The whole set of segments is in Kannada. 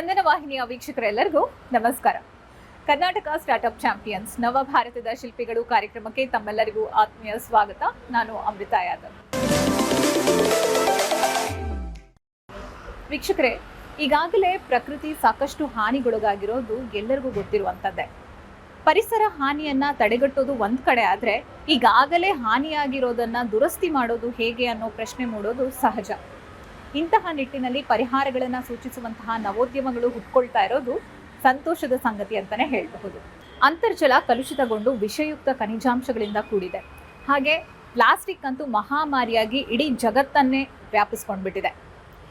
ಚಂದನ ವಾಹಿನಿಯ ವೀಕ್ಷಕರೆಲ್ಲರಿಗೂ ನಮಸ್ಕಾರ. ಕರ್ನಾಟಕ ಸ್ಟಾರ್ಟ್ಅಪ್ ಚಾಂಪಿಯನ್ಸ್, ನವ ಭಾರತದ ಶಿಲ್ಪಿಗಳು ಕಾರ್ಯಕ್ರಮಕ್ಕೆ ತಮ್ಮೆಲ್ಲರಿಗೂ ಆತ್ಮೀಯ ಸ್ವಾಗತ. ನಾನು ಅಮೃತ ಯಾದವ್. ವೀಕ್ಷಕರೇ, ಈಗಾಗಲೇ ಪ್ರಕೃತಿ ಸಾಕಷ್ಟು ಹಾನಿಗೊಳಗಾಗಿರೋದು ಎಲ್ಲರಿಗೂ ಗೊತ್ತಿರುವಂಥದ್ದೇ. ಪರಿಸರ ಹಾನಿಯನ್ನ ತಡೆಗಟ್ಟೋದು ಒಂದ್ ಕಡೆ ಆದ್ರೆ ಈಗಾಗಲೇ ಹಾನಿಯಾಗಿರೋದನ್ನ ದುರಸ್ತಿ ಮಾಡೋದು ಹೇಗೆ ಅನ್ನೋ ಪ್ರಶ್ನೆ ಮೂಡೋದು ಸಹಜ. ಇಂತಹ ನಿಟ್ಟಿನಲ್ಲಿ ಪರಿಹಾರಗಳನ್ನು ಸೂಚಿಸುವಂತಹ ನವೋದ್ಯಮಗಳು ಹುಟ್ಕೊಳ್ತಾ ಇರೋದು ಸಂತೋಷದ ಸಂಗತಿ ಅಂತಾನೆ ಹೇಳಬಹುದು. ಅಂತರ್ಜಲ ಕಲುಷಿತಗೊಂಡು ವಿಷಯುಕ್ತ ಖನಿಜಾಂಶಗಳಿಂದ ಕೂಡಿದೆ. ಹಾಗೆ ಪ್ಲಾಸ್ಟಿಕ್ ಅಂತೂ ಮಹಾಮಾರಿಯಾಗಿ ಇಡೀ ಜಗತ್ತನ್ನೇ ವ್ಯಾಪಿಸ್ಕೊಂಡ್ಬಿಟ್ಟಿದೆ.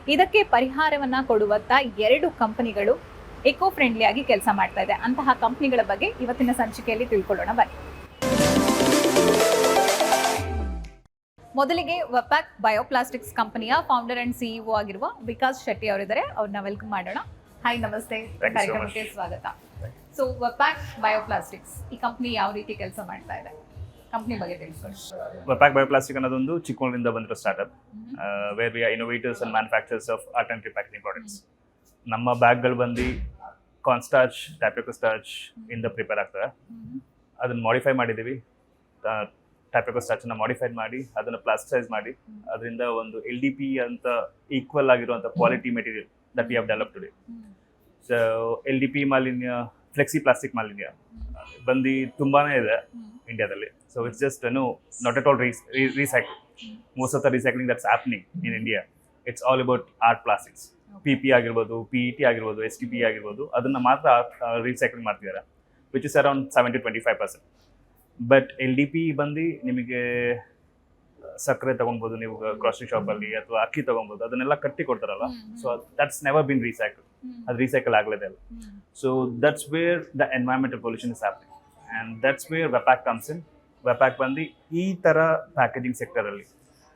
ಇದಕ್ಕೆ ಪರಿಹಾರವನ್ನ ಕೊಡುವತ್ತ ಎರಡು ಕಂಪನಿಗಳು ಎಕೋ ಫ್ರೆಂಡ್ಲಿ ಆಗಿ ಕೆಲಸ ಮಾಡ್ತಾ ಇದೆ. ಅಂತಹ ಕಂಪನಿಗಳ ಬಗ್ಗೆ ಇವತ್ತಿನ ಸಂಚಿಕೆಯಲ್ಲಿ ತಿಳ್ಕೊಳ್ಳೋಣ. ಬನ್ನಿ. ಮೊದಲಿಗೆ ವಪ್ಯಾಕ್ ಬಯೋಪ್ಲಾಸ್ಟಿಕ್ಸ್ ಕಂಪನಿಯ ಫೌಂಡರ್ ಅಂಡ್ ಸಿಇಒ ಆಗಿರುವ ವಿಕಾಸ್ ಶೆಟ್ಟಿ ಅವರಿದ್ದಾರೆ. ಅವ್ರನ್ನ ವೆಲ್ಕಮ್ ಮಾಡೋಣ. ಹಾಯ್ ನಮಸ್ತೆ. ಕಾರ್ಯಕ್ರಮಕ್ಕೆ ಸ್ವಾಗತ. ಸೊ ವಪ್ಯಾಕ್ ಬಯೋಪ್ಲಾಸ್ಟಿಕ್ಸ್ ಈ ಕಂಪ್ನಿ ಯಾವ ರೀತಿ ಕೆಲಸ ಮಾಡ್ತಾ ಇದೆ? ಕಂಪ್ನಿ ಬಗ್ಗೆ ತಿಳಿಸ್ಕೊಡಿ. ವಪ್ಯಾಕ್ ಬಯೋಪ್ಲಾಸ್ಟಿಕ್ ಅನ್ನೋದೊಂದು ಚಿಕ್ಕೋಳಿಂದ ಬಂದಿರೋ startup where we innovators and manufactures of art and packaging products ನಮ್ಮ ಬ್ಯಾಗ್ಗಳು ಬಂದು ಕಾನ್ಸ್ಟಾಚ್ ಟ್ಯಾಪಿಕೋ ಸ್ಟಾಚ್ ಇಂದ ಪ್ರಿಪೇರ್ ಆಗ್ತದೆ ಅದನ್ನು ಮಾಡಿಫೈ ಮಾಡಿದ್ದೀವಿ. ಟ್ಯಾಪಿಕೋ ಸ್ಟಾಚನ್ನ ಮಾಡಿಫೈ ಮಾಡಿ ಅದನ್ನು ಪ್ಲಾಸ್ಟೈಸ್ ಮಾಡಿ ಅದರಿಂದ ಒಂದು ಎಲ್ ಡಿ ಪಿ ಅಂತ ಈಕ್ವಲ್ ಆಗಿರುವಂಥ quality material that we have develop today so L D P ಮಾಲಿನ್ಯ ಫ್ಲೆಕ್ಸಿ ಪ್ಲಾಸ್ಟಿಕ್ ಮಾಲಿನ್ಯ ಬಂದು ತುಂಬಾನೇ ಇದೆ ಇಂಡಿಯಾದಲ್ಲಿ so it's just no not at all recycle most of the recycling that's happening in India it's all about art plastics P P ಆಗಿರ್ಬೋದು ಪಿ ಇ ಟಿ ಆಗಿರ್ಬೋದು ಎಸ್ ಟಿ ಪಿ ಆಗಿರ್ಬೋದು ಅದನ್ನ ಮಾತ್ರ ರೀಸೈಕ್ಲಿಂಗ್ ಮಾಡ್ತಿದ್ದಾರೆ which is around seven to twenty five percent but L D P ಬಂದು ನಿಮಗೆ ಸಕ್ಕರೆ ತಗೊಬೋದು ನೀವು ಗ್ರಾಸರಿ ಶಾಪಲ್ಲಿ ಅಥವಾ ಅಕ್ಕಿ ತಗೊಬೋದು ಅದನ್ನೆಲ್ಲ ಕಟ್ಟಿ ಕೊಡ್ತಾರಲ್ಲ so that's never been recycle ಅದು ರೀಸೈಕಲ್ ಆಗಲೇದೆ ಅಲ್ಲ so that's where the environmental pollution is happening. And that's where WePack comes in WePack ಬಂದು ಈ ಥರ ಪ್ಯಾಕೇಜಿಂಗ್ ಸೆಕ್ಟರಲ್ಲಿ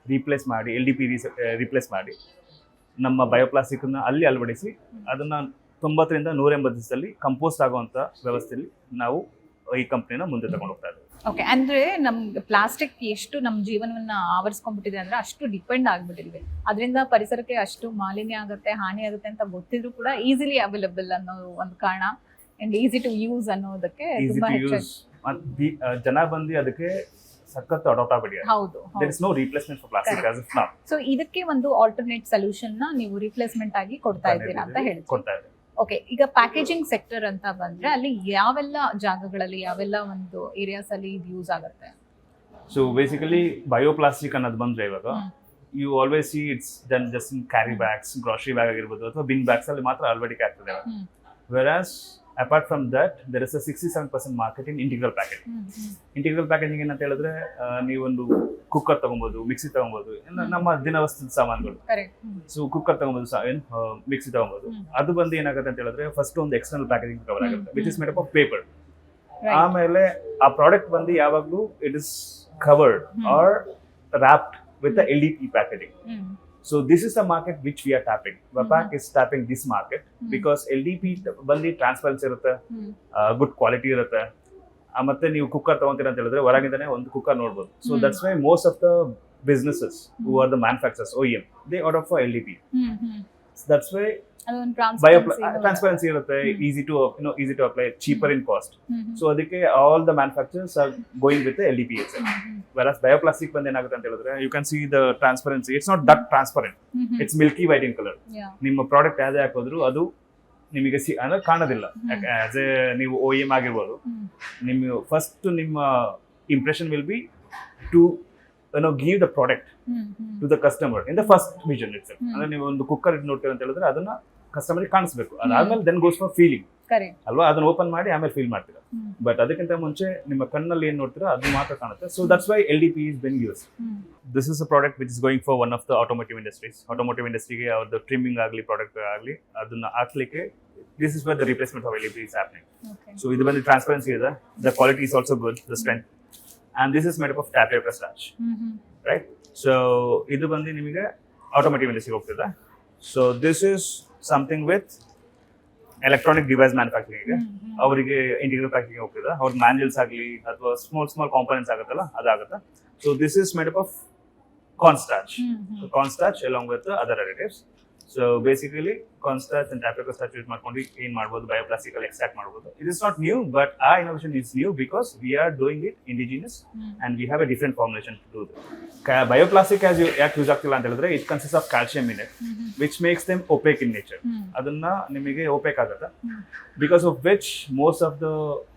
ರೀಪ್ಲೇಸ್ ಮಾಡಿ ಎಲ್ ಡಿ ಪಿ ರೀಪ್ಲೇಸ್ ಮಾಡಿ ನಮ್ಮ ಬಯೋಪ್ಲಾಸ್ಟಿಕ್ನ ಅಲ್ಲಿ ಅಳವಡಿಸಿ ಅದನ್ನು ತೊಂಬತ್ತರಿಂದ ನೂರ ಎಂಬತ್ತು ದಿವಸದಲ್ಲಿ ಕಂಪೋಸ್ಟ್ ಆಗುವಂಥ ವ್ಯವಸ್ಥೆಯಲ್ಲಿ ನಾವು ಈ ಕಂಪ್ನಿನ ಮುಂದೆ ತಗೊಂಡು ಹೋಗ್ತಾ ಇದ್ದೀವಿ. ಓಕೆ ಅಂದ್ರೆ ನಮ್ ಪ್ಲಾಸ್ಟಿಕ್ ಎಷ್ಟು ನಮ್ಮ ಜೀವನವನ್ನ ಆವರಿಸ್ಕೊಂಡ್ಬಿಟ್ಟಿದೆ ಅಂದ್ರೆ ಅಷ್ಟು ಡಿಪೆಂಡ್ ಆಗ್ಬಿಟ್ಟಿದೆ ಅದರಿಂದ ಪರಿಸರಕ್ಕೆ ಅಷ್ಟು ಮಾಲಿನ್ಯ ಆಗುತ್ತೆ ಹಾನಿ ಆಗುತ್ತೆ ಅಂತ ಗೊತ್ತಿದ್ರು ಕೂಡ ಈಸಿಲಿ ಅವೈಲಬಲ್ ಅನ್ನೋ ಒಂದು ಕಾರಣ ಅಂಡ್ ಈಸಿ ಟು ಯೂಸ್ ಅನ್ನೋದಕ್ಕೆ ತುಂಬಾ ಹೆಚ್ಚು ಹೆಚ್ಚಾಗಿ ಜನ ಬಂದು ಅದಕ್ಕೆ ಸಖತ್ ಅಡಾಪ್ಟ್ ಆಗ್ಬಿಟ್ಟಿದೆ ಹೌದು there is no replacement for plastic as of now so ಇದಕ್ಕೆ ಒಂದು ಆಲ್ಟರ್ನೇಟ್ ಸೊಲ್ಯೂಷನ್ನ ನೀವು ರಿಪ್ಲೇಸ್ಮೆಂಟ್ ಆಗಿ ಕೊಡ್ತಾ ಇದ್ದೀರಾ ಅಂತ ಹೇಳಿ ಕೊಡ್ತಾ ಇದ್ದೀವಿ. ಓಕೆ ಈಗ ಪ್ಯಾಕೇಜಿಂಗ್ ಸೆಕ್ಟರ್ ಅಂತ ಬಂದ್ರೆ ಅಲ್ಲಿ ಯಾವೆಲ್ಲ ಜಾಗಗಳಲ್ಲಿ ಯಾವೆಲ್ಲ ಒಂದು ಏರಿಯಾಸ್ ಅಲ್ಲಿ ಇದು ಯೂಸ್ ಆಗುತ್ತೆ? ಸೊ ಬೇಸಿಕಲಿ ಬಯೋಪ್ಲಾಸ್ಟಿಕ್ ಅನ್ನೋದು ಬಂದ್ರೆ ಇವಾಗ you always see it's then just in carry bags grocery bag ಆಗಿರ್ಬೋದು ಅಥವಾ ಬಿನ್ ಬ್ಯಾಗ್ಸ್ ಅಲ್ಲಿ ಮಾತ್ರ ಅಳವಡಿಕೆ ಆಗ್ತದೆ. Versus apart from that there is a sixty seven percent market in integral package integral packaging ಏನಂತ ಹೇಳಿದ್ರೆ ನೀವೊಂದು ಕುಕ್ಕರ್ ತಗೊಬೋದು ಮಿಕ್ಸಿ ತಗೊಬೋದು ನಮ್ಮ ದಿನವಸ್ತು ಸಾಮಾನುಗಳು. ಸೊ ಕುಕ್ಕರ್ ತಗೊಬೋದು ಏನು ಮಿಕ್ಸಿ ತಗೊಬೋದು. ಅದು ಬಂದು ಏನಾಗುತ್ತೆ ಅಂತ ಹೇಳಿದ್ರೆ ಫಸ್ಟ್ ಒಂದು ಎಕ್ಸ್ಟರ್ನಲ್ ಪ್ಯಾಕೇಜಿಂಗ್ ಕವರ್ ಆಗುತ್ತೆ with which is made up of paper ಆಮೇಲೆ ಆ ಪ್ರಾಡಕ್ಟ್ ಬಂದು ಯಾವಾಗಲೂ it is covered. Or wrapped with L E P packaging so this market the market are we are mm-hmm. is tapping this market because L D LDP ಬಂದು ಟ್ರಾನ್ಸ್ಪರೆನ್ಸಿ ಇರುತ್ತೆ ಗುಡ್ ಕ್ವಾಲಿಟಿ ಇರುತ್ತೆ. ಮತ್ತೆ ನೀವು ಕುಕ್ಕರ್ ತಗೊಂತೀರ ಅಂತ ಹೇಳಿದ್ರೆ ಹೊರಗಿಂದನೇ ಒಂದು ಕುಕ್ಕರ್ ನೋಡ್ಬೋದು. So. That's why most of the businesses who are the manufacturers O M they order for L D P that's why transparency transparency ಇರುತ್ತೆ. Easy to know easy to apply cheaper in cost. So ಅದಕ್ಕೆ all the manufacturers are going with L E P S versus bioplastic ಬಂದು ಏನಾಗುತ್ತೆ ಅಂತ ಹೇಳಿದ್ರೆ you can see the transparency it's not duck transparent it's milky white in colour ನಿಮ್ಮ ಪ್ರಾಡಕ್ಟ್ ಯಾವುದೇ ಹಾಕೋದ್ರು ಅದು ನಿಮಗೆ ಸಿ ಅಂದ್ರೆ ಕಾಣೋದಿಲ್ಲ. ಆಸ್ ಎ ನೀವು ಓ ಎಂ ಆಗಿರ್ಬೋದು. ನಿಮ್ಮ ಫಸ್ಟ್ ನಿಮ್ಮ impression will be to know give the product to the customer in the first vision it's. ಅಂದ್ರೆ ನೀವು ಒಂದು ಕುಕ್ಕರ್ ನೋಡ್ತೀರ ಅಂತ ಹೇಳಿದ್ರೆ ಅದನ್ನ ಕಸ್ಟಮರ್ ಕಾಣಿಸ್ಬೇಕು. ಅದಾದ್ಮೇಲೆ then goes for feeling correct ಅಲ್ವಾ? ಅದನ್ನ ಓಪನ್ ಮಾಡಿ ಆಮೇಲೆ ಫೀಲ್ ಮಾಡ್ತೀರಾ? ಬಟ್ ಅದಕ್ಕಿಂತ ಮುಂಚೆ ನಿಮ್ಮ ಕಣ್ಣಲ್ಲಿ ಏನ್ ನೋಡ್ತೀರಾ ಅದು ಮಾತ್ರ ಕಾಣುತ್ತೆ. So that's why L D P is been use this is a product which is going for one of the automotive industries automotive ಇಂಡಸ್ಟ್ರಿಗೆ ಅವ್ರದ್ದು ಟ್ರಿಮ್ಮಿಂಗ್ ಆಗಲಿ ಪ್ರಾಡಕ್ಟ್ ಆಗಲಿ ಅದನ್ನ ಹಾಕ್ಲಿಕ್ಕೆ this is where the replacement of L D P is happening so ಇದು ಬಂದು ಟ್ರಾನ್ಸ್ಪರೆನ್ಸಿ ಇದೆ. The quality is also good the strength and this is made up of tapioca starch right so ಇದು ಬಂದು ನಿಮಗೆ ಆಟೋಮೋಟಿವ್ ಇಂಡಸ್ಟ್ರಿಗೆ ಹೋಗ್ತದೆ. So this is something with electronic device manufacturing ಅವರಿಗೆ ಇಂಟೀರಿಯರ್ ಪ್ಯಾಕಿಂಗ್ ಹೋಗ್ತದೆ. ಅವ್ರ ಮ್ಯಾನ್ಯಲ್ಸ್ ಆಗಲಿ ಅಥವಾ ಸ್ಮಾಲ್ ಸ್ಮಾಲ್ ಕಾಂಪೋನೆಂಟ್ಸ್ ಆಗುತ್ತಲ್ಲ ಅದಾಗುತ್ತೆ. So this is made up of corn starch corn along along with other additives So basically cornstarch and tapioca starch use ಮಾಡ್ಕೊಂಡು ಏನ್ ಮಾಡ್ಬೋದು ಬಯೋಪ್ಲಾಸ್ಟಿಕಲ್ ಎಕ್ಸ್ಟ್ರಾಕ್ಟ್ ಮಾಡ್ಬೋದು it is not new but a innovation is new because we are doing it indigenous and we have a different formulation to do bioplastic as ಯಾಕೆ ಯೂಸ್ ಆಗ್ತಿಲ್ಲ ಅಂತ ಹೇಳಿದ್ರೆ it consist of calcium in it which makes them opaque in nature ಅದನ್ನ ನಿಮಗೆ ಒಪೇಕ್ ಆಗುತ್ತೆ hmm. Because of which most of the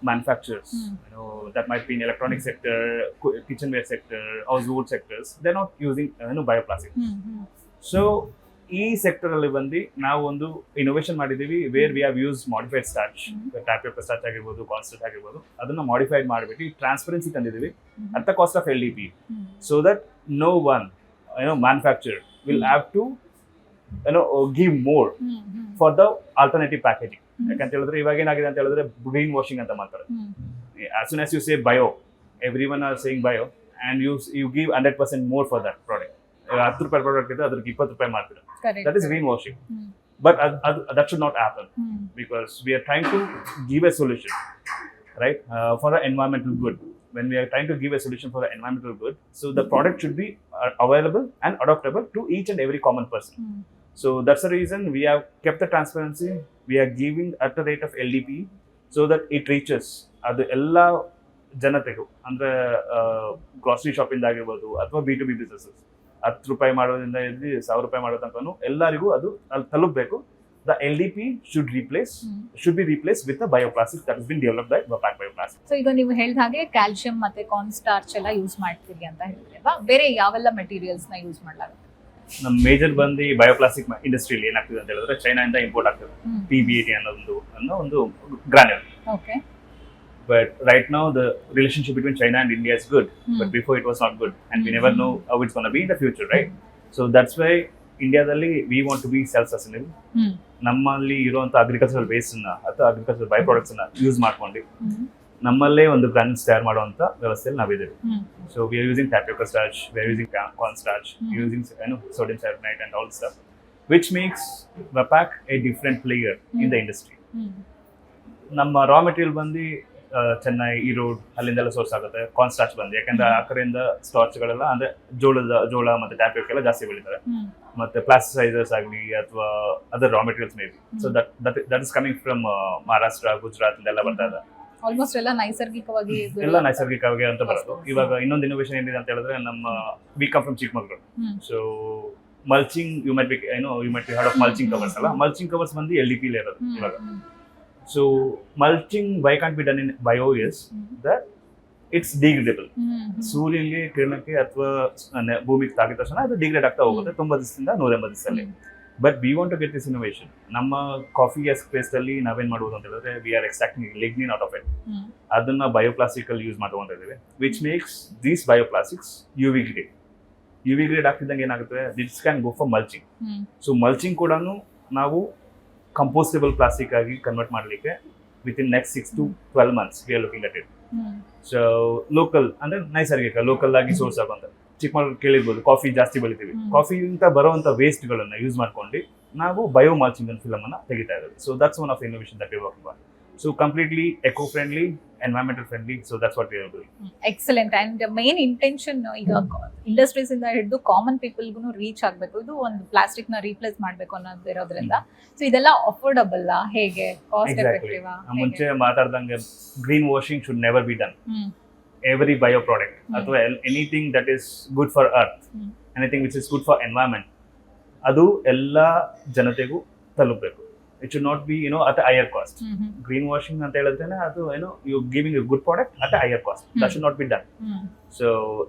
manufacturers hmm. That might be in electronic sector kitchenware sector household sectors they not using ಏನು ಬಯೋಪ್ಲಾಸ್ಟಿಕ್ ಸೊ ಈ ಸೆಕ್ಟರ್ ಅಲ್ಲಿ ಬಂದು ನಾವು ಒಂದು ಇನೋವೇಷನ್ ಮಾಡಿದೀವಿ where we have use modified starch paper starch ಆಗಿರ್ಬೋದು ಕಾನ್ಸ್ಟೆಂಟ್ ಆಗಿರ್ಬೋದು ಅದನ್ನ ಮಾಡಿಫೈಡ್ ಮಾಡಿಬಿಟ್ಟು transparency ತಂದಿದ್ದೀವಿ. At the cost of L D P so that no one manufacturer will have to you know give more for the alternative packaging. ಯಾಕಂತ ಹೇಳಿದ್ರೆ ಇವಾಗ ಏನಾಗಿದೆ ಅಂತ ಹೇಳಿದ್ರೆ ಗ್ರೀನ್ ವಾಷಿಂಗ್ ಅಂತ ಮಾಡ್ತಾರೆ. as soon you say bio bio everyone are saying bio and you you give 100% more for that product. ಹತ್ತು ರೂಪಾಯಿ ಪ್ರಾಡಕ್ಟ್ ಇದೆ ಅದ್ರಿಗೆ ಇಪ್ಪತ್ತು ರೂಪಾಯಿ ಮಾಡ್ತೀರಾ that is green washing but ಅದು that should not happen because we are trying to give a solution, right, uh, for the environmental good. When we are trying to give a solution for the environmental good, so the product should be uh, available and adaptable to each and every common person. So that's the reason we have kept the transparency. We are giving at the rate of LDP so that it reaches ಅದು ಎಲ್ಲ ಜನತೆಗೂ ಅಂದರೆ ಗ್ರಾಸರಿ ಶಾಪಿಂದ ಆಗಿರ್ಬೋದು ಅಥವಾ ಬಿ ಟು ಬಿ ಬಿಸ್ನೆಸಸ್ ಹತ್ತು ರೂಪಾಯಿ ಮಾಡೋದ್ರಿಂದ ಇಲ್ಲಿ ಸಾವಿರ ರೂಪಾಯಿ ಮಾಡೋ ತನಕನೂ ಎಲ್ಲರಿಗೂ ಅದು ಅಲ್ಲಿ ತಲುಪಬೇಕು. The L D P should replace should be replaced with the bioplastic that has been developed by Vapak Bioplastic. So ಈಗ ನೀವು ಹೇಳಿದ ಹಾಗೆ ಕ್ಯಾಲ್ಸಿಯಂ ಮತ್ತೆ ಕಾರ್ನ್ ಸ್ಟಾರ್ಚ್ ಎಲ್ಲ ಯೂಸ್ ಮಾಡ್ತೀರಿ ಅಂತ ಹೇಳಿದ್ರೆ ಬೇರೆ ಯಾವೆಲ್ಲ ಮೆಟೀರಿಯಲ್ಸ್ನ ಯೂಸ್ ಮಾಡಲಾಗುತ್ತೆ? ನಮ್ಮ ಮೇಜರ್ ಬಂದು ಬಯೋಪ್ಲಾಸ್ಟಿಕ್ ಇಂಡಸ್ಟ್ರಿಯಲ್ಲಿ ಏನಾಗ್ತಿದೆ ಅಂತ ಹೇಳಿದ್ರೆ ಚೈನಾದಿಂದ ಇಂಪೋರ್ಟ್ ಆಗ್ತದೆ. ಪಿ ಬಿ ಎಟಿ ಅನ್ನೋದು ಅನ್ನೋ ಒಂದು granule okay but right now the relationship between China and India is good but before it was not good and we never know how it's gonna be in the future right so that's why ಇಂಡಿಯಾದಲ್ಲಿ we want to be self sustainable ನಮ್ಮಲ್ಲಿ ಇರುವಂತ ಅಗ್ರಿಕಲ್ಚರಲ್ ವೇಸ್ಟ್ ಅನ್ನ ಅಥವಾ ಅಗ್ರಿಕಲ್ಚರ್ ಬೈ ಪ್ರಾಡಕ್ಟ್ಸ್ ಅನ್ನ ಯೂಸ್ ಮಾಡ್ಕೊಂಡು ನಮ್ಮಲ್ಲೇ ಒಂದು ಗ್ರಾನ್ಯೂಲ್ಸ್ ತಯಾರು ಮಾಡುವಂತ ವ್ಯವಸ್ಥೆಯಲ್ಲಿ ನಾವಿದ್ದೇವೆ. So we are using tapioca starch, we are using ca- corn starch, Mhm. using you know sodium carbonate and all stuff, which makes Vapak a different player in the Mhm. industry. ನಮ್ಮ ರಾ ಮೆಟೀರಿಯಲ್ ಬಂದು ಚೆನ್ನೈ ಈರೋಡ್ ಅಲ್ಲಿಂದೆಲ್ಲ ಸೋರ್ಸ್ ಆಗುತ್ತೆ ಕಾರ್ನ್ ಸ್ಟಾರ್ಚ್ ಬಂದು. ಯಾಕಂದ್ರೆ ಆ ಕಡೆಯಿಂದ ಸ್ಟಾರ್ಚ್ಗಳೆಲ್ಲ ಅಂದ್ರೆ ಜೋಳದ ಜೋಳ ಮತ್ತೆ ಟ್ಯಾಪಿಯೋಕ್ ಎಲ್ಲ ಜಾಸ್ತಿ ಬೆಳೀತಾರೆ. ಮತ್ತೆ ಪ್ಲಾಸ್ಟಿಸೈಸರ್ಸ್ ಆಗಲಿ ಅಥವಾ other raw materials may be so that that that is coming from Maharashtra Gujarat ಎಲ್ಲ ಬರ್ತಾ ಇದೆ. ಆಲ್ಮೋಸ್ಟ್ ಎಲ್ಲ ನೈಸರ್ಗಿಕವಾಗಿ ಎಲ್ಲ ನೈಸರ್ಗಿಕವಾಗಿ ಅಂತ ಬರೋದು. ಇವಾಗ ಇನ್ನೊಂದು ಇನೋವೇಷನ್ ಏನಿದೆ ಅಂತ ಹೇಳಿದ್ರೆ ನಮ್ಮ we come from Chikkamagaluru. So mulching you might be ಏನೋ you might be heard of mulching covers ಅಲ್ಲ? ಮಲ್ಚಿಂಗ್ ಕವರ್ಸ್ ಬಂದು ಎಲ್ ಡಿ ಪಿಲಿ ಇರೋದು ಇವಾಗ. So mulching why can't be done in bio is that it's degradable ಸೂರ್ಯನಿಗೆ ಕಿರಣಕ್ಕೆ ಅಥವಾ ಭೂಮಿಗೆ ತಾಗಿದ ತಕ್ಷಣ ಅದು ಡಿಗ್ರೇಡ್ ಆಗ್ತಾ ಹೋಗುತ್ತೆ ತೊಂಬತ್ತು ದಿವಸದಿಂದ ನೂರ ಎಂಬತ್ತು ದಿವಸದಲ್ಲಿ but we want to get this innovation ನಮ್ಮ ಕಾಫಿ ಸ್ಪೇಸ್ ಅಲ್ಲಿ ನಾವೇನ್ ಮಾಡ್ಬೋದು ಅಂತ ಹೇಳಿದ್ರೆ we are extracting lignin out of it ಅದನ್ನ ಬಯೋಪ್ಲಾಸ್ಟಿಕ್ ಅಲ್ಲಿ use ಮಾಡ್ಕೊಂಡಿದ್ದೇವೆ which makes these bioplastics U V grade U V grade ಆಗ್ತಿದ್ದಂಗೆ ಏನಾಗುತ್ತೆ that's can go for mulching so mulching ಕೂಡ ನಾವು ಕಂಪೋಸ್ಟೇಬಲ್ ಪ್ಲಾಸ್ಟಿಕ್ ಆಗಿ ಕನ್ವರ್ಟ್ ಮಾಡಲಿಕ್ಕೆ within next six to twelve months we are looking at it so local ಅಂದ್ರೆ ನೈಸರ್ಗಿಕ ಲೋಕಲ್ ಆಗಿ ಸೋರ್ಸ್ ಆಗುವಂತ. ಚಿಕ್ಕಮಗಳೂರು ಕೇಳಿರ್ಬೋದು ಕಾಫಿ ಜಾಸ್ತಿ ಬೆಳಿತೀವಿ. ಕಾಫಿ ಕಾಫಿಯಿಂದ ಬರುವಂತ ವೇಸ್ಟ್ ಗಳನ್ನ ಯೂಸ್ ಮಾಡ್ಕೊಂಡು ನಾವು ಬಯೋ ಮಾಲ್ಚಿಂಗ್ ಫಿಲಮ್ ಅನ್ನ ತೆಗಿತಾ ಇದ್ದೀವಿ. So that's one of innovation that work so completely eco friendly environmental friendly so that's what we are doing excellent and main intention ಈಗ ಇಂಡಸ್ಟ್ರೀಸ್ ಇಂದ ಹಿಡಿದು ಕಾಮನ್ ಪೀಪಲ್ಗೂ ರೀಚ್ ಆಗಬೇಕು. ಇದು ಒಂದು ಪ್ಲಾಸ್ಟಿಕ್ನ ರೀಪ್ಲೇಸ್ ಮಾಡಬೇಕು ಅನ್ನೋದು ಇರೋದ್ರಿಂದ. ಸೊ ಇದೆಲ್ಲ ಅಫೋರ್ಡಬಲ್ ಹೇಗೆ? ಕಾಸ್ಟ್. ಎಫೆಕ್ಟಿವ್ ಮುಂಚೆ ಮಾತಾಡ್ದಂಗೆ green washing should never be done every bio product. ಅಥವಾ anything that is good for earth. Anything which is good for environment ಅದು ಎಲ್ಲ ಜನತೆಗೂ ತಲುಪಬೇಕು. It should not be you know at higher cost green washing ಅಂತ ಹೇಳಿದ್ರೆ ಅದು ಏನೋ you giving a good product at higher cost that. Should not be done so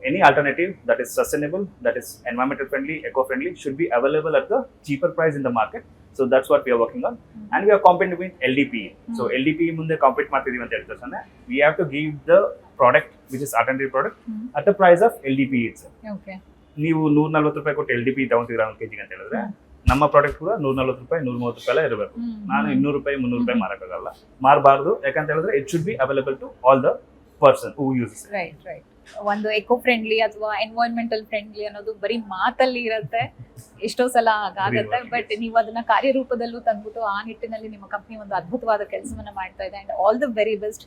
any alternative that is sustainable that is environmental friendly eco friendly should be available at the cheaper price in the market so that's what we are working on and we are compete with L D P so. L D P ಮುಂದೆ ಕಾಂಪೀಟ್ ಮಾಡ್ತಿದೀವಿ ಅಂತ ಹೇಳಿದ ತಕ್ಷಣ we have to give the product which is alternative product at the price of L D P it's ನೀವು ನೂರ ನಲ್ವತ್ತು ರೂಪಾಯಿ ಕೊಟ್ಟು ಎಲ್ ಡಿ ಪಿ ತಗೊಂತೀರಾ ಒಂದು ಕೆಜಿಗೆ ಅಂತ ಹೇಳಿದ್ರೆ ನಮ್ಮ ಪ್ರಾಡಕ್ಟ್ ಕೂಡ ನೂರ ನಲ್ವತ್ತು ರೂಪಾಯಿ ನೂರ ಮೂವತ್ತು ರೂಪಾಯಿ ಇರಬೇಕು ನಾನು ಇನ್ನೂರು ರೂಪಾಯಿ ಮುನ್ನೂರು ರೂಪಾಯಿ ಮಾರಕ್ಕಾಗಲ್ಲ. ಮಾರಬಾರ್ದು. ಯಾಕಂತ ಹೇಳಿದ್ರೆ it should be available to all the person who use right right ಒಂದು ಎಕೋ ಫ್ರೆಂಡ್ಲಿ ಅಥವಾ ಎನ್ವೈರನ್ಮೆಂಟಲ್ ಫ್ರೆಂಡ್ಲಿ ಅನ್ನೋದು ಬರೀ ಮಾತಲ್ಲಿ ಇರುತ್ತೆ. ಎಷ್ಟೋ ಸಲ ಆಗುತ್ತೆ ಬಟ್ ನೀವು ಅದನ್ನ ಕಾರ್ಯರೂಪದಲ್ಲೂ ತಂದ್ಬಿಟ್ಟು ಆ ನಿಟ್ಟಿನಲ್ಲಿ ನಿಮ್ಮ ಕಂಪ್ನಿ ಒಂದು ಅದ್ಭುತವಾದ ಕೆಲಸವನ್ನ ಮಾಡ್ತಾ ಇದೆ. And all the very best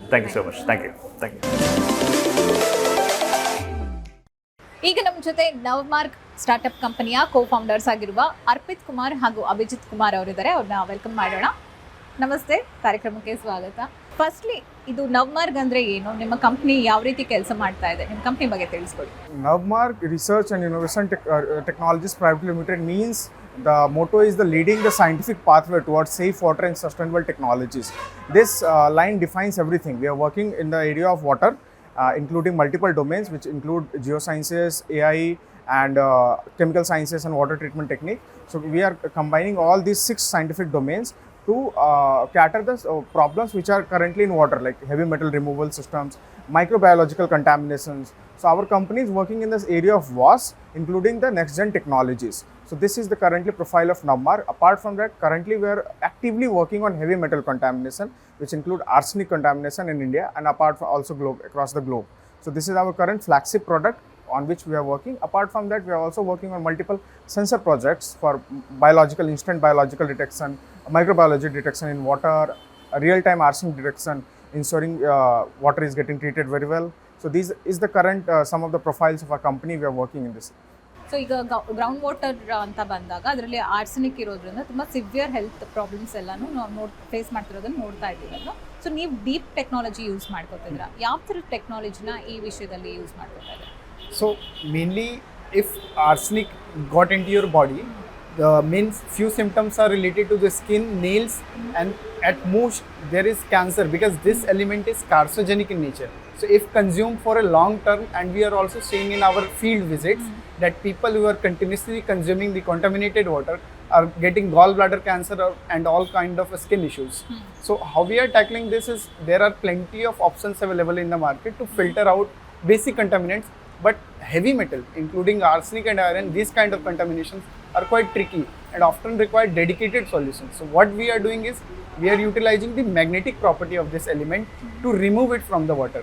thank you so much thank you thank you ಈಗ ನಮ್ಮ ಜೊತೆ ನವಮಾರ್ಕ್ ಸ್ಟಾರ್ಟ್ಅಪ್ ಕಂಪನಿಯ ಕೋ ಫೌಂಡರ್ಸ್ ಆಗಿರುವ ಅರ್ಪಿತ್ ಕುಮಾರ್ ಹಾಗೂ ಅಭಿಜಿತ್ ಕುಮಾರ್ ಅವರಿದ್ದಾರೆ. ಅವ್ರನ್ನ ವೆಲ್ಕಮ್ ಮಾಡೋಣ. ನಮಸ್ತೆ, ಕಾರ್ಯಕ್ರಮಕ್ಕೆ ಸ್ವಾಗತ. ಫಸ್ಟ್ಲಿ ಇದು ನವಮಾರ್ಗ್ ಅಂದ್ರೆ ಏನು? ನಿಮ್ಮ ಕಂಪ್ನಿ ಯಾವ ರೀತಿ ಕೆಲಸ ಮಾಡ್ತಾ ಇದೆ? ನಿಮ್ಮ ಕಂಪ್ನಿ ಬಗ್ಗೆ ತಿಳಿಸ್ಕೊಡಿ. Navamarg research and innovation technologies private limited means the motto is the leading the scientific pathway towards safe water and sustainable technologies this line defines everything we are working in the area of water including multiple domains, which include geosciences, AI, and uh, chemical sciences and water treatment technique. So we are combining all these six scientific domains to uh, cater the uh, problems which are currently in water, like heavy metal removal systems, microbiological contaminations. So our company is working in this area of WAS, including the next gen technologies. So this is the currently profile of Navmar. Apart from that, currently we are actively working on heavy metal contamination, which include arsenic contamination in India and apart from also globe across the globe. So this is our current flagship product on which we are working. Apart from that, we are also working on multiple sensor projects for biological, instant biological detection, microbiology detection in water, real-time arsenic detection, ensuring uh, water is getting treated very well. So these is the current uh, some of the profiles of our company we are working in this. So ಈಗ ಗ್ರೌಂಡ್ ವಾಟರ್ ಅಂತ ಬಂದಾಗ ಅದರಲ್ಲಿ ಆರ್ಸನಿಕ್ ಇರೋದ್ರಿಂದ ತುಂಬ ಸಿವಿಯರ್ ಹೆಲ್ತ್ ಪ್ರಾಬ್ಲಮ್ಸ್ ಎಲ್ಲಾನು ನೋಡ್ ಫೇಸ್ ಮಾಡ್ತಿರೋದನ್ನ ನೋಡ್ತಾ ಇದ್ದೀವಲ್ಲ ಸೊ ನೀವು ಡೀಪ್ ಟೆಕ್ನಾಲಜಿ ಯೂಸ್ ಮಾಡ್ಕೋತಿದ್ರ ಯಾವ ಥರ ಟೆಕ್ನಾಲಜಿನ ಈ ವಿಷಯದಲ್ಲಿ ಯೂಸ್ ಮಾಡ್ಕೋತಾ ಇದ್ದಾರೆ? So mainly if arsenic got in to your body means few symptoms are related to the skin nails and at most there is cancer because this element is carcinogenic in nature So if consumed for a long term, and we are also seeing in our field visits hmm. that people who are continuously consuming the contaminated water are getting gallbladder cancer or, and all kind of skin issues. Hmm. So how we are tackling this is there are plenty of options available in the market to hmm. filter out basic contaminants but heavy metal including arsenic and iron these kind of contaminations are quite tricky and often require dedicated solutions. So what we are doing is we are utilizing the magnetic property of this element to remove it from the water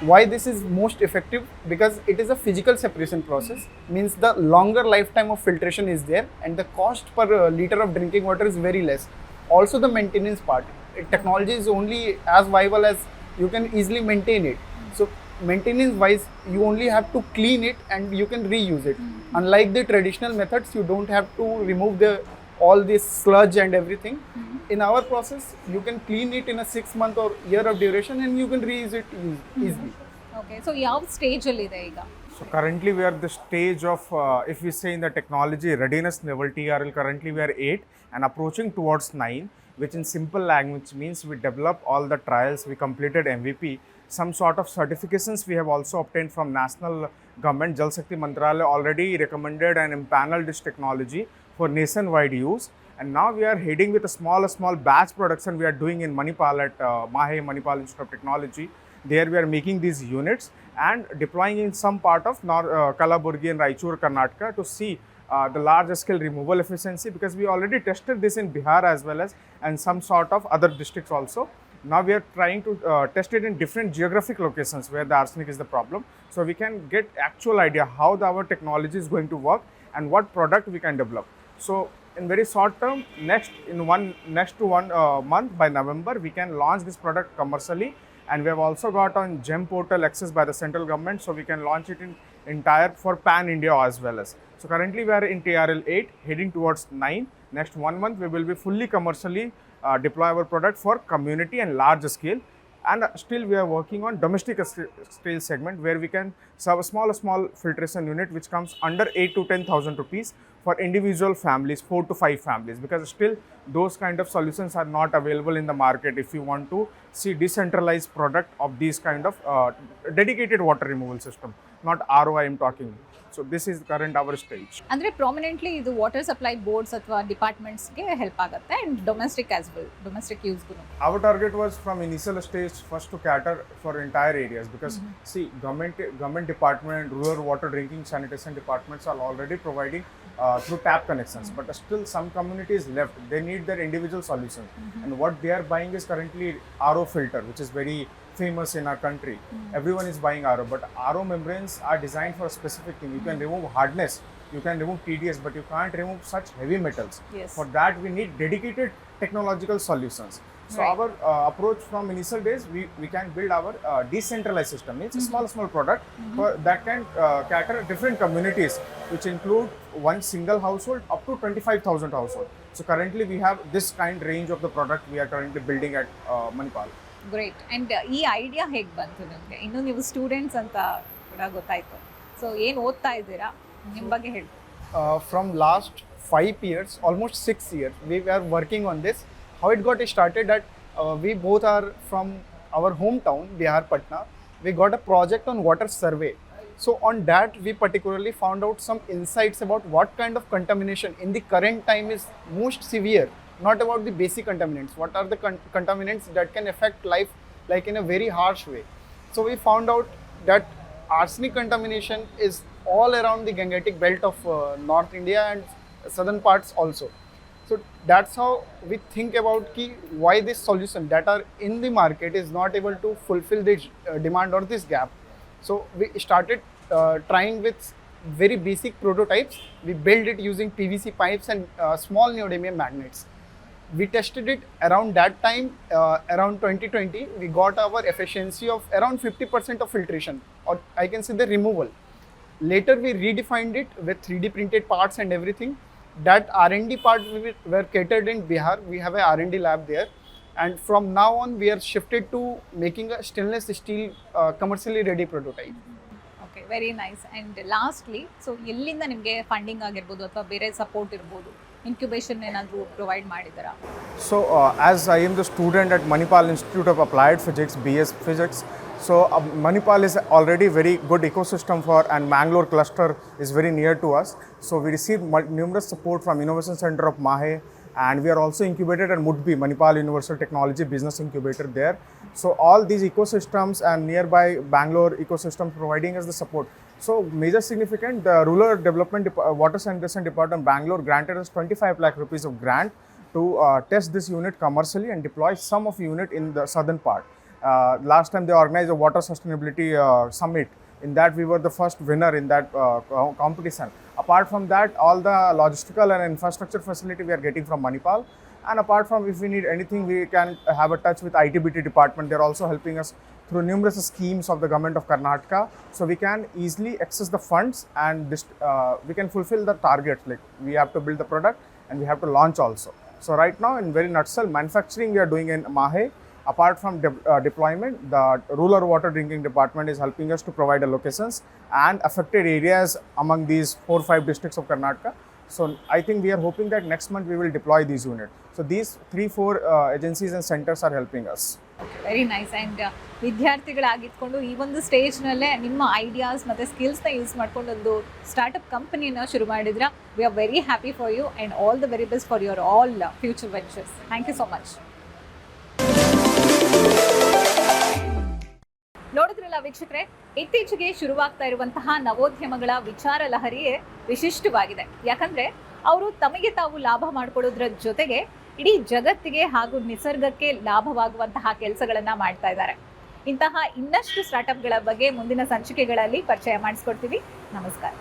why this is most effective? Because it is a physical separation process. Means the longer lifetime of filtration is there and the cost per uh, liter of drinking water is very less. Also the maintenance part. Technology is only as viable as you can easily maintain it. So maintenance wise you only have to clean it and you can reuse it. Unlike the traditional methods you don't have to remove the all this sludge and everything in our process you can clean it in a 6 month or year of duration and you can reuse it eas- easily okay so ಯಾವ ಸ್ಟೇಜಲ್ಲಿ ಇದೆ ಈಗ So currently we are at the stage of, uh, if we say in the technology readiness level TRL, currently we are 8 and approaching towards 9, which in simple language means we develop all the trials, we completed MVP, some sort of certifications we have also obtained from national government, Jal Shakti Mantralaya already recommended and impaneled this technology for nationwide use. And now we are heading with a small, small batch production we are doing in Manipal at uh, Mahe Manipal Institute of Technology. There we are making these units and deploying in some part of Nor- uh, Kalaburgi and Raichur, Karnataka to see uh, the large scale removal efficiency because we already tested this in Bihar as well as and some sort of other districts also. Now we are trying to uh, test it in different geographic locations where the arsenic is the problem, so we can get actual idea how the, our technology is going to work and what product we can develop. So in very short term, next in one next to one uh, month by November, we can launch this product commercially, and we have also got on Gem portal access by the central government, so we can launch it in entire for pan India as well as. So currently we are in TRL 8, heading towards 9. Next one month, we will be fully commercially uh, deploy our product for community and large scale. And uh, still we are working on domestic scale segment where we can serve a small, small filtration unit which comes under 8 to 10,000 rupees for individual families, 4 to 5 families because still those kind of solutions are not available in the market if you want to see decentralized product of these kind of uh, dedicated water removal system, not RO I am talking. So this is current our stage. ಅಂದ್ರೆ ಪ್ರಾಮಿನೆಂಟ್ಲಿ ಇದು ವಾಟರ್ ಸಪ್ಲೈ ಬೋರ್ಡ್ಸ್ ಅಥವಾ ಡಿಪಾರ್ಟ್ಮೆಂಟ್ಸ್ಗೆ ಹೆಲ್ಪ್ ಆಗುತ್ತೆ and domestic as well domestic ಯೂಸ್ಗೂ our target was from initial stage first to cater for entire areas because see government government department rural water drinking sanitation departments are already providing uh, through tap connections but still some communities left they need their individual solution and what they are buying is currently ro filter which is very famous in our country everyone is buying ro but ro membranes are designed for a specific thing you can remove hardness you can remove tds but you can't remove such heavy metals Yes. for that we need dedicated technological solutions So Right. our uh, approach from initial days, we, we can build our uh, decentralized system. It's a small small product for, that can uh, cater different communities, which include one single household up to 25,000 household. So currently we have this kind range of the product we are currently building at uh, Manipal. Great and ಈ ಐಡಿಯಾ ಹೇಗೆ ಬಂತು ನಿಮಗೆ ಇನ್ನು ನೀವು ಸ್ಟೂಡೆಂಟ್ಸ್ ಅಂತ ಕೂಡ ಗೊತ್ತಾಯ್ತು ಸೊ ಏನು ಓದ್ತಾ ಇದ್ದೀರಾ ನಿಮ್ಮ ಬಗ್ಗೆ ಹೇಳಿ uh, from last five years, almost six years, we were working on this. How it got started that uh, we both are from our hometown, Bihar Patna. We got a project on water survey. So on that, we particularly found out some insights about what kind of contamination in the current time is most severe. Not about the basic contaminants. What are the con- contaminants that can affect life like in a very harsh way? So we found out that arsenic contamination is all around the Gangetic belt of uh, North India and southern parts also. So that's how we think about ki why this solution that are in the market is not able to fulfill this uh, demand or this gap. So we started uh, trying with very basic prototypes. We built it using PVC pipes and uh, small neodymium magnets we tested it around that time uh, around 2020 we got our efficiency of around 50% of filtration or i can say the removal later we redefined it with 3d printed parts and everything that r&d part we were- were catered in bihar we have a r&d lab there and from now on we are shifted to making a stainless steel uh, commercially ready prototype okay very nice and lastly so ಎಲ್ಲಿಂದ ನಿಮಗೆ ಫಂಡಿಂಗ್ ಆಗಿರ್ಬೋದು ಅಥವಾ ಬೇರೆ ಸಪೋರ್ಟ್ ಇರ್ಬೋದು ಇನ್ಕ್ಯುಬೇಷನ್ ಏನಾದರೂ provide ಮಾಡಿದ್ದಾರಾ So, uh, as I am the student at Manipal Institute of Applied Physics, BS Physics, so uh, Manipal is already very good ecosystem for, and Mangalore cluster is very near to us. So, we received mul- numerous support from Innovation Center of Mahe, and we are also incubated at Mudbi, Manipal Universal Technology Business Incubator there. So, all these ecosystems and nearby Bangalore ecosystem providing us the support. So, major significant, the Rural Development Dep- uh, Water Sanitation Department Bangalore granted us 25 lakh rupees of grant to uh, test this unit commercially and deploy some of unit in the southern part. Uh, last time they organized a water sustainability uh, summit. In that, we were the first winner in that uh, competition. Apart from that, all the logistical and infrastructure facility we are getting from Manipal. And apart from if we need anything, we can have a touch with ITBT department. They're also helping us through numerous schemes of the government of Karnataka. So we can easily access the funds and uh, we can fulfill the targets. Like we have to build the product and we have to launch also. So right now, in very nutshell, manufacturing we are doing in Mahe. Apart from de- uh, deployment, the rural water drinking department is helping us to provide the locations and affected areas among these four or five districts of Karnataka. So I think we are hoping that next month we will deploy these units. So these three four uh, agencies and centers are helping us. Very nice and ವಿದ್ಯಾರ್ಥಿಗಳಾಗಿದ್ಕೊಂಡು ಈ ಒಂದು ಸ್ಟೇಜ್ನಲ್ಲೇ ನಿಮ್ಮ ಐಡಿಯಾಸ್ ಮತ್ತು ಸ್ಕಿಲ್ಸ್ನ ಯೂಸ್ ಮಾಡ್ಕೊಂಡು ಒಂದು ಸ್ಟಾರ್ಟಪ್ ಕಂಪನಿನ ಶುರು ಮಾಡಿದ್ರ we are very happy for you and all the very best for your all future ventures thank you so much ನೋಡಿದ್ರಲ್ಲ ವೀಕ್ಷಕರೇ, ಇತ್ತೀಚೆಗೆ ಶುರುವಾಗ್ತಾ ಇರುವಂತಹ ನವೋದ್ಯಮಗಳ ವಿಚಾರ ಲಹರಿಯೇ ವಿಶಿಷ್ಟವಾಗಿದೆ. ಯಾಕಂದ್ರೆ, ಅವರು ತಮಗೆ ತಾವು ಲಾಭ ಮಾಡ್ಕೊಳ್ಳೋದ್ರ ಜೊತೆಗೆ ಇಡೀ ಜಗತ್ತಿಗೆ ಹಾಗೂ ನಿಸರ್ಗಕ್ಕೆ ಲಾಭವಾಗುವಂತಹ ಕೆಲಸಗಳನ್ನ ಮಾಡ್ತಾ ಇದ್ದಾರೆ. ಇಂತಹ ಇನ್ನಷ್ಟು ಸ್ಟಾರ್ಟ್ಅಪ್ಗಳ ಬಗ್ಗೆ ಮುಂದಿನ ಸಂಚಿಕೆಗಳಲ್ಲಿ ಪರಿಚಯ ಮಾಡಿಸ್ಕೊಡ್ತೀವಿ. ನಮಸ್ಕಾರ.